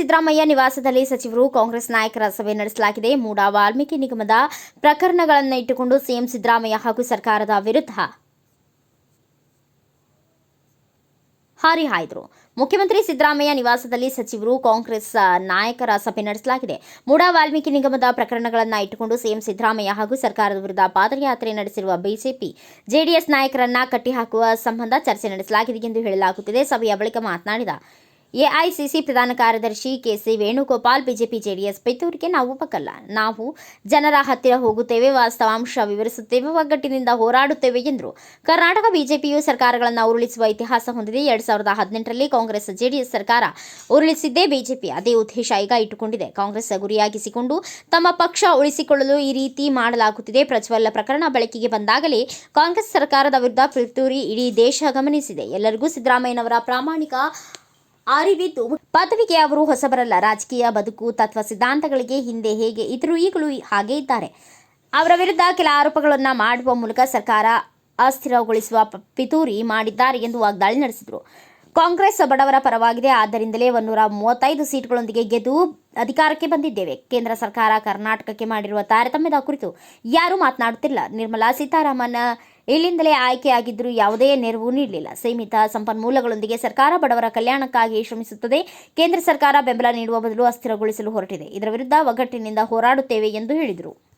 ಸಿದ್ದರಾಮಯ್ಯ ನಿವಾಸದಲ್ಲಿ ಸಚಿವರು ಕಾಂಗ್ರೆಸ್ ನಾಯಕರ ಸಭೆ ನಡೆಸಲಾಗಿದೆ. ಮೂಡಾ ವಾಲ್ಮೀಕಿ ನಿಗಮದ ಪ್ರಕರಣಗಳನ್ನು ಇಟ್ಟುಕೊಂಡು ಸಿಎಂ ಸಿದ್ದರಾಮಯ್ಯ ಹಾಗೂ ಸರ್ಕಾರದ ವಿರುದ್ಧ ಹರಿಹಾಯ್ದರು ಮುಖ್ಯಮಂತ್ರಿ ಸಿದ್ದರಾಮಯ್ಯ ನಿವಾಸದಲ್ಲಿ ಸಚಿವರು ಕಾಂಗ್ರೆಸ್ ನಾಯಕರ ಸಭೆ ನಡೆಸಲಾಗಿದೆ. ಮೂಡಾ ವಾಲ್ಮೀಕಿ ನಿಗಮದ ಪ್ರಕರಣಗಳನ್ನು ಇಟ್ಟುಕೊಂಡು ಸಿಎಂ ಸಿದ್ದರಾಮಯ್ಯ ಹಾಗೂ ಸರ್ಕಾರದ ವಿರುದ್ಧ ಪಾದಯಾತ್ರೆ ನಡೆಸಿರುವ ಬಿಜೆಪಿ, ಜೆಡಿಎಸ್ ನಾಯಕರನ್ನ ಕಟ್ಟಿಹಾಕುವ ಸಂಬಂಧ ಚರ್ಚೆ ನಡೆಸಲಾಗಿದೆ ಎಂದು ಹೇಳಲಾಗುತ್ತಿದೆ. ಸಭೆಯ ಬಳಿಕ ಮಾತನಾಡಿದ ಎಐಸಿಸಿ ಪ್ರಧಾನ ಕಾರ್ಯದರ್ಶಿ K C Venugopal, BJP JDS ಪಿತೂರಿಗೆ ನಾವು ಒಪ್ಪಕಲ್ಲ ನಾವು ಜನರ ಹತ್ತಿರ ಹೋಗುತ್ತೇವೆ, ವಾಸ್ತವಾಂಶ ವಿವರಿಸುತ್ತೇವೆ, ಒಗ್ಗಟ್ಟಿನಿಂದ ಹೋರಾಡುತ್ತೇವೆ ಎಂದರು. ಕರ್ನಾಟಕ ಬಿಜೆಪಿಯು ಸರ್ಕಾರಗಳನ್ನು ಉರುಳಿಸುವ ಇತಿಹಾಸ ಹೊಂದಿದೆ. ಎರಡ್ ಸಾವಿರದ ಹದಿನೆಂಟರಲ್ಲಿ ಕಾಂಗ್ರೆಸ್ ಜೆಡಿಎಸ್ ಸರ್ಕಾರ ಉರುಳಿಸಿದ್ದೇ ಬಿಜೆಪಿ. ಅದೇ ಉದ್ದೇಶ ಈಗ ಇಟ್ಟುಕೊಂಡಿದೆ. ಕಾಂಗ್ರೆಸ್ ಗುರಿಯಾಗಿಸಿಕೊಂಡು ತಮ್ಮ ಪಕ್ಷ ಉಳಿಸಿಕೊಳ್ಳಲು ಈ ರೀತಿ ಮಾಡಲಾಗುತ್ತಿದೆ. ಪ್ರಜ್ವಲ್ ಪ್ರಕರಣ ಬೆಳಕಿಗೆ ಬಂದಾಗಲೇ ಕಾಂಗ್ರೆಸ್ ಸರ್ಕಾರದ ವಿರುದ್ಧ ಪಿತೂರಿ ಇಡೀ ದೇಶ ಗಮನಿಸಿದೆ. ಎಲ್ಲರಿಗೂ ಸಿದ್ದರಾಮಯ್ಯನವರ ಪ್ರಾಮಾಣಿಕ ಅರಿವಿದ್ದು. ಪದವಿಗೆ ಅವರು ಹೊಸಬರಲ್ಲ. ರಾಜಕೀಯ, ಬದುಕು, ತತ್ವ, ಸಿದ್ಧಾಂತಗಳಿಗೆ ಹಿಂದೆ ಹೇಗೆ ಇದ್ರು ಈಗಲೂ ಹಾಗೆ ಇದ್ದಾರೆ. ಅವರ ವಿರುದ್ಧ ಕೆಲ ಆರೋಪಗಳನ್ನು ಮಾಡುವ ಮೂಲಕ ಸರ್ಕಾರ ಅಸ್ಥಿರಗೊಳಿಸುವ ಪಿತೂರಿ ಮಾಡಿದ್ದಾರೆ ಎಂದು ವಾಗ್ದಾಳಿ ನಡೆಸಿದರು. ಕಾಂಗ್ರೆಸ್ ಬಡವರ ಪರವಾಗಿದೆ. ಆದ್ದರಿಂದಲೇ ಒಂದೂರ ಮೂವತ್ತೈದು ಸೀಟ್ಗಳೊಂದಿಗೆ ಗೆದ್ದು ಅಧಿಕಾರಕ್ಕೆ ಬಂದಿದ್ದೇವೆ. ಕೇಂದ್ರ ಸರ್ಕಾರ ಕರ್ನಾಟಕಕ್ಕೆ ಮಾಡಿರುವ ತಾರತಮ್ಯದ ಕುರಿತು ಯಾರೂ ಮಾತನಾಡುತ್ತಿಲ್ಲ. ನಿರ್ಮಲಾ ಸೀತಾರಾಮನ್ ಇಲ್ಲಿಂದಲೇ ಆಯ್ಕೆಯಾಗಿದ್ದರೂ ಯಾವುದೇ ನೆರವು ನೀಡಲಿಲ್ಲ. ಸೀಮಿತ ಸಂಪನ್ಮೂಲಗಳೊಂದಿಗೆ ಸರ್ಕಾರ ಬಡವರ ಕಲ್ಯಾಣಕ್ಕಾಗಿ ಶ್ರಮಿಸುತ್ತದೆ. ಕೇಂದ್ರ ಸರ್ಕಾರ ಬೆಂಬಲ ನೀಡುವ ಬದಲು ಅಸ್ಥಿರಗೊಳಿಸಲು ಹೊರಟಿದೆ. ಇದರ ವಿರುದ್ಧ ಒಗ್ಗಟ್ಟಿನಿಂದ ಹೋರಾಡುತ್ತೇವೆ ಎಂದು ಹೇಳಿದರು.